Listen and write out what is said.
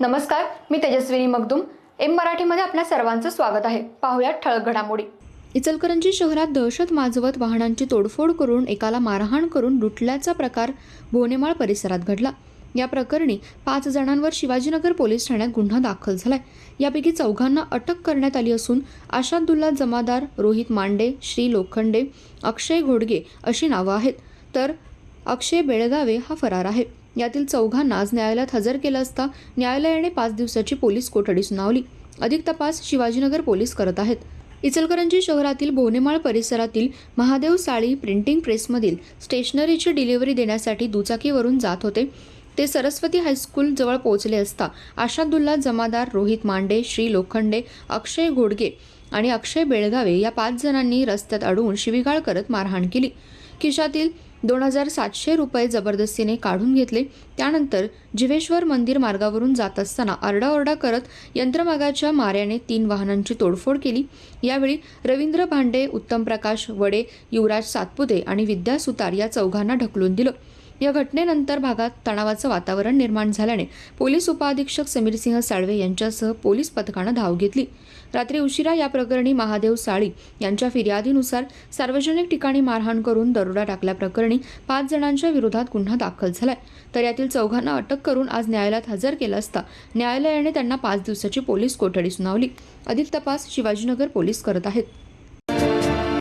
नमस्कार मी तेजस्विनी मगदुम. एम मराठीमध्ये आपल्या सर्वांचं स्वागत आहे. पाहुयात ठळक घडामोडी. इचलकरंजी शहरात दहशत माजवत वाहनांची तोडफोड करून एकाला मारहाण करून लुटल्याचा प्रकार भोनेमाळ परिसरात घडला. या प्रकरणी पाच जणांवर शिवाजीनगर पोलीस ठाण्यात गुन्हा दाखल झालाय. यापैकी चौघांना अटक करण्यात आली असून आशादुल्ला जमादार रोहित मांडे श्री लोखंडे अक्षय घोडगे अशी नावं आहेत. तर अक्षय बेळगावे हा फरार आहे. यातील चौघांना आज न्यायालयात हजर केलं असता न्यायालयाने पाच दिवसाची पोलीस कोठडी सुनावली. अधिक तपास शिवाजीनगर पोलीस करत आहेत. इचलकरंजी शहरातील भोनेमाळ परिसरातील महादेव साळी प्रिंटिंग प्रेसमधील स्टेशनरीची डिलिव्हरी देण्यासाठी दुचाकीवरून जात होते. ते सरस्वती हायस्कूल जवळ पोहोचले असता आशादुल्ला जमादार रोहित मांडे श्री लोखंडे अक्षय घोडगे आणि अक्षय बेळगावे या पाच जणांनी रस्त्यात अडवून शिवीगाळ करत मारहाण केली. खिशातील दोन हजार सातशे रुपये जबरदस्तीने काढून घेतले. त्यानंतर जिवेश्वर मंदिर मार्गावरून जात असताना आरडाओरडा करत यंत्रमागाच्या माऱ्याने तीन वाहनांची तोडफोड केली. यावेळी रवींद्र भांडे उत्तम प्रकाश वडे युवराज सातपुते आणि विद्या सुतार या चौघांना ढकलून दिलं. या घटनेनंतर भागात तणावाचं वातावरण निर्माण झाल्याने पोलीस उपअधीक्षक समीरसिंह साळवे यांच्यासह पोलीस पथकानं धाव घेतली. रात्री उशिरा या प्रकरणी महादेव साळी यांच्या फिर्यादीनुसार सार्वजनिक ठिकाणी मारहाण करून दरोडा टाकल्याप्रकरणी पाच जणांच्या विरोधात गुन्हा दाखल झालाय. तर यातील चौघांना अटक करून आज न्यायालयात हजर केलं असता न्यायालयाने त्यांना पाच दिवसाची पोलीस कोठडी सुनावली. अधिक तपास शिवाजीनगर पोलीस करत आहेत.